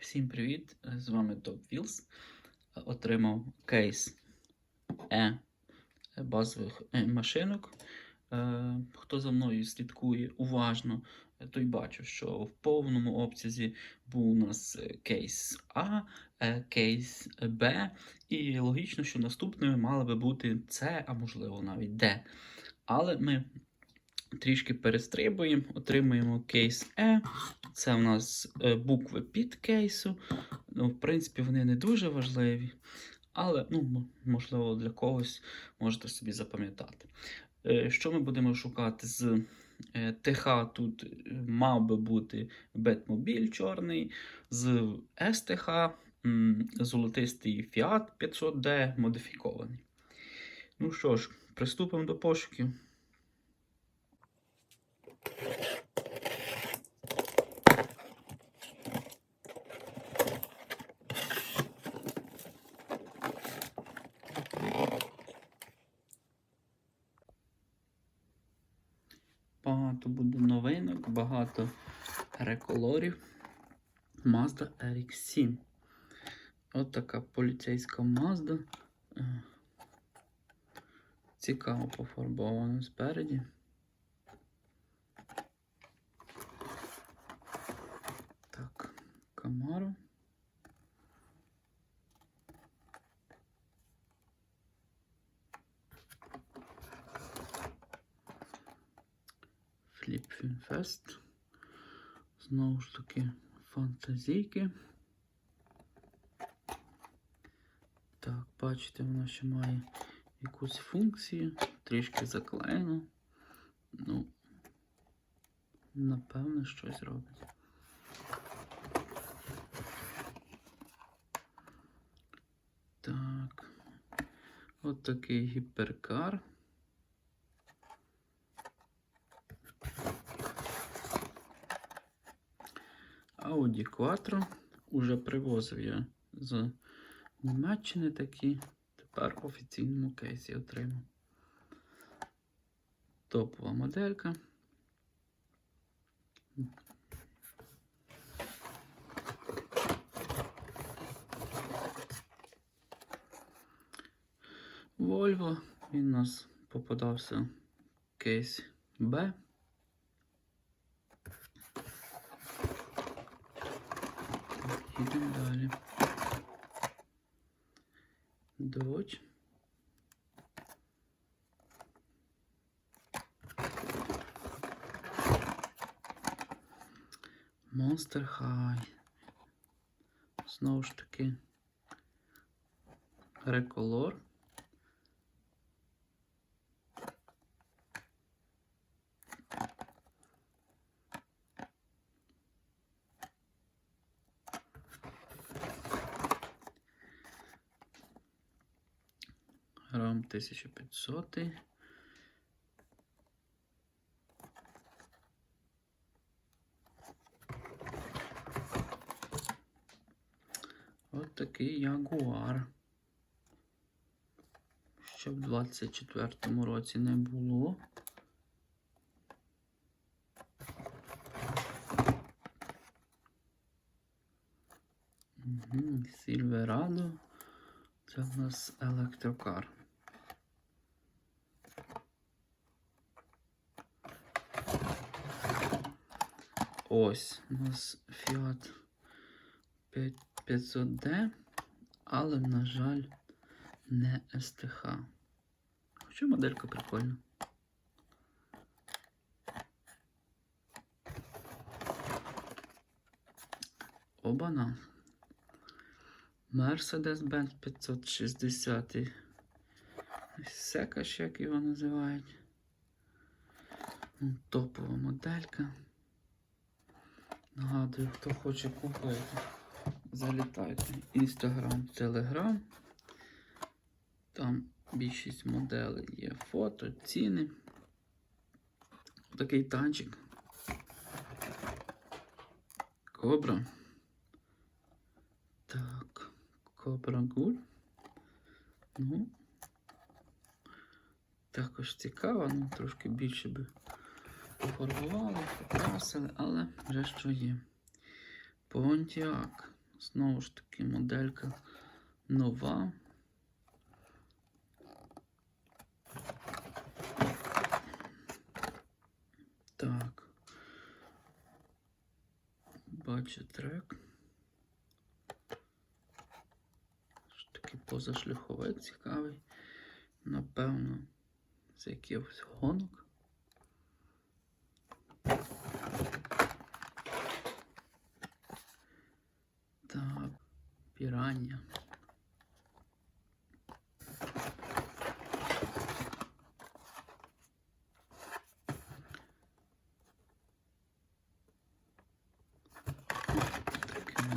Всім привіт! З вами Top Wheels. Отримав кейс E базових е, машинок. Е, Хто за мною слідкує уважно, е, той бачив, що в повному обсязі був у нас е, кейс А, е, кейс Б, і логічно, що наступними мали би бути С, а можливо навіть Д. Але ми трішки перестрибуємо, отримуємо кейс Е. Це у нас е, букви під кейсу. Ну, в принципі, вони не дуже важливі, але, ну, можливо, для когось можете собі запам'ятати. Е, Що ми будемо шукати з ТХ? Тут мав би бути Бетмобіль чорний, з СТХ золотистий Fiat 500D модифікований. Ну що ж, приступимо до пошуків. Mazda RX-7. От така поліцейська Mazda. Е, Цікаво пофарбована спереді. Так, Camaro. Flip Finfest. Знову ж таки фантазійки. Так, бачите, вона ще має якусь функцію, трішки заклеєно. Ну, напевно, щось робить. Так. От такий гіперкар. Audi Quattro. Уже привозив я з Німеччини такі. Тепер в офіційному кейсі отримав. Топова моделька. Volvo. Він у нас попадався кейс Б. Їдемо далі. Dodge. Monster High. Знову ж таки. Реколор. 1500. От такий ягуар. Що в 24-му році не було. Сільверадо. Це в нас електрокар. Ось у нас Fiat 500D, але, на жаль, не СТХ. Хоча моделька прикольна. Обана. Mercedes-Benz 560. Секаш, як його називають. Топова моделька. Нагадую, хто хоче купити, залітайте. Інстаграм, Телеграм. Там більшість моделей є фото, ціни. Такий танчик. Кобра. Так, Кобра Гуль. Ну, також цікаво, ну трошки більше би пофарбували, покрасили, але вже що є. Понтіак. Знову ж таки, моделька нова. Так. Бачу трек. Що такий позашляховик цікавий. Напевно, з якихось гонок. Так, пірання.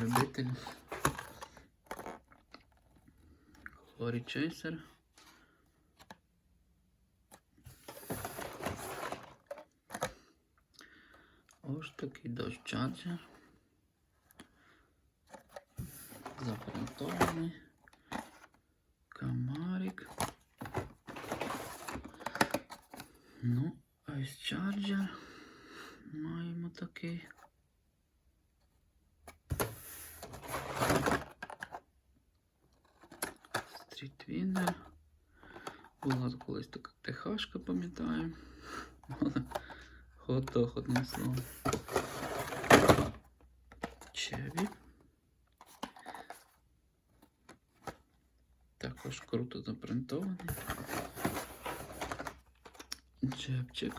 Любитель. Хлорі Чейсер. Ось такий Charger. Запринтований. Камарик. Ну, Ice Charger. Маємо такий. Стрітвінер. Була колись така техашка, пам'ятаю. Хот-дог одним словом. Чеві. Також круто запринтований. Чепчик.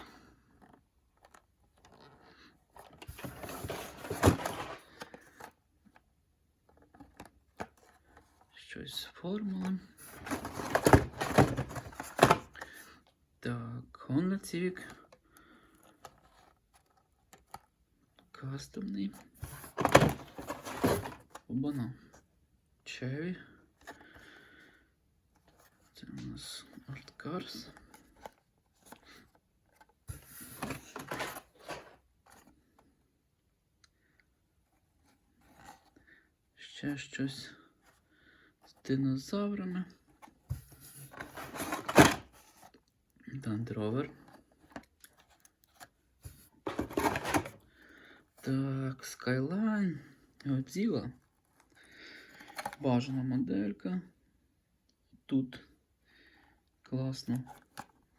Щось з формули. Так, Honda Civic. Кастомний. Обана. Чеві. Це у нас Cars. Ще щось з динозаврами. Rover. Так, Skyline. Godzilla. Бажана моделька. Тут класно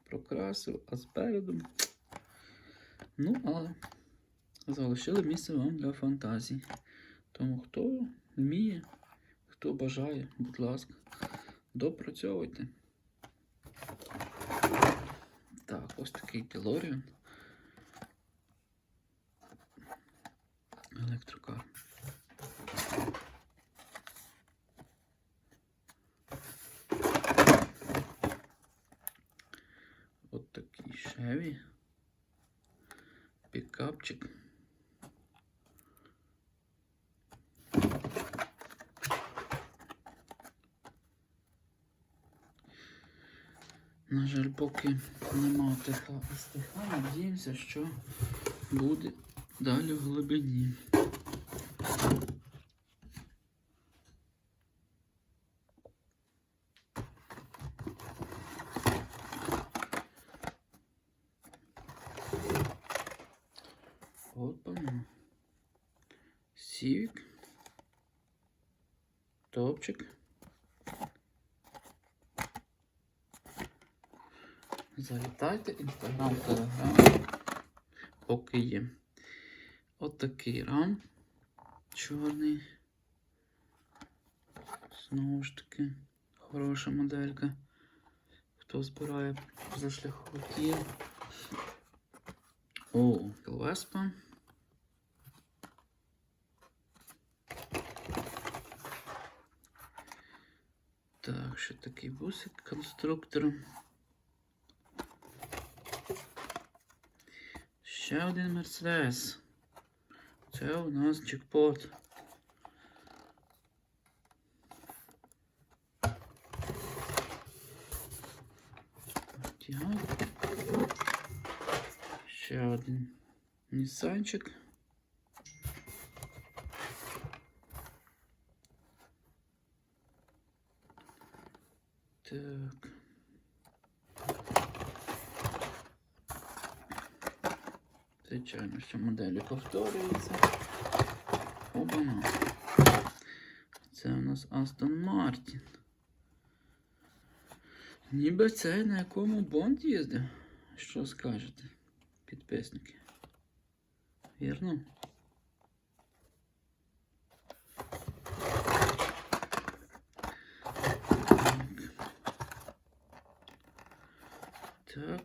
прокрасив, а спереду. Ну, але залишили місце вам для фантазії. Тому хто вміє, хто бажає, будь ласка, допрацьовуйте. Так, ось такий DeLorean. Електрокар. От Chevy. Пікапчик. На жаль, поки нема ТХ СТХ, надіємося, що буде далі в глибині. Опа. Сівік. Топчик. Залітайте, інстаграм, телеграм. Поки є. От такий рам чорний. Знову ж таки, хороша моделька. Хто збирає за шляховиків. О, Келвеспа. Так, ще такий бусик конструктор. Ще один Мерседес. Це у нас джекпот. Ще один Нісанчик. Так. Звичайно, що моделі повторюються. Обана. Це у нас Астон Мартін. Ніби це на якому Бонд їздив. Що скажете, підписники? Вірно?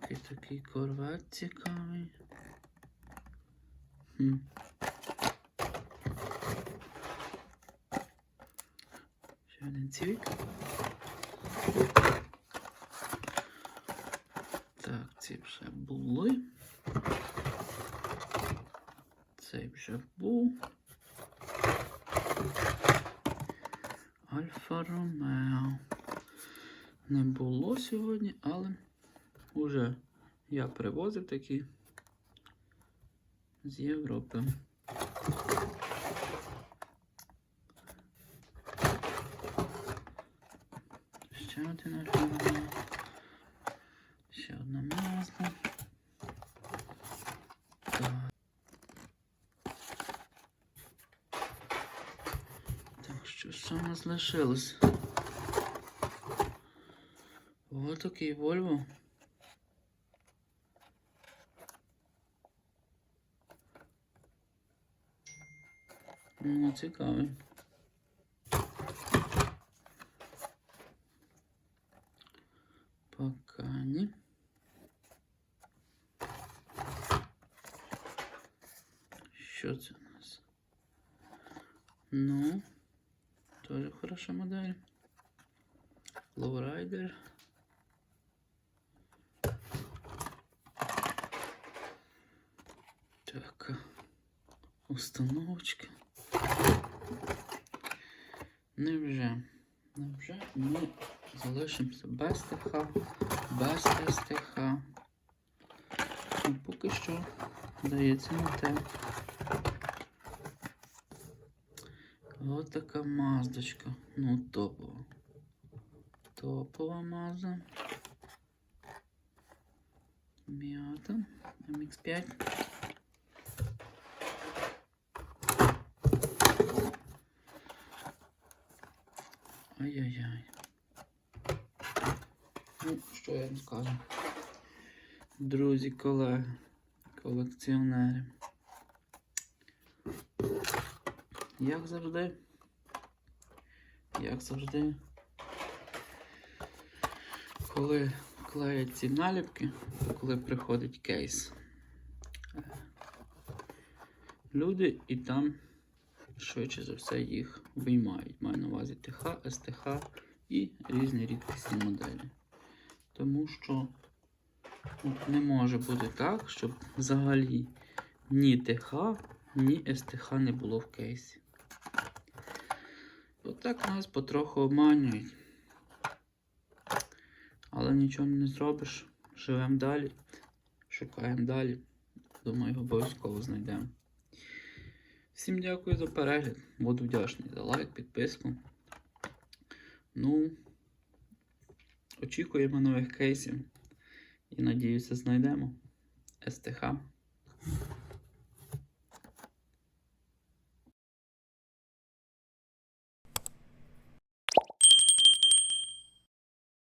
Так. Так, такий корвет цікавий. Хм. Ще один цвік. Так, ці вже були. Цей вже був. Альфа Ромео. Не було сьогодні, але уже я привозив такі з Європи. Ще один Альфа Ромео. Ще одна Мазда. Так. Що там у нас лишилось? Ось такий Вольво. Ну, цікавий. Пока ні. Що це у нас? Ну, тоже хороша модель. Lowrider. Так, установочка. Невже? Невже ми залишимося без ТХ, без СТХ. Ну, поки що здається не те. Ось така маздочка. Ну, топова. Топова мазда. М'ята. MX5. Ай-яй-яй. Ну, що я вам скажу? Друзі, колеги, колекціонери. Як завжди. Як завжди. Коли клеять ці наліпки, коли приходить кейс, е, люди і там швидше за все їх виймають. Маю на увазі ТХ, СТХ і різні рідкісні моделі. Тому що от не може бути так, щоб взагалі ні ТХ, ні СТХ не було в кейсі. Отак нас потроху обманюють. Але нічого не зробиш. Живемо далі, шукаємо далі. Думаю, обов'язково знайдемо. Всім дякую за перегляд. Буду вдячний за лайк, підписку. Ну, очікуємо нових кейсів. І надіюся, знайдемо. СТХ.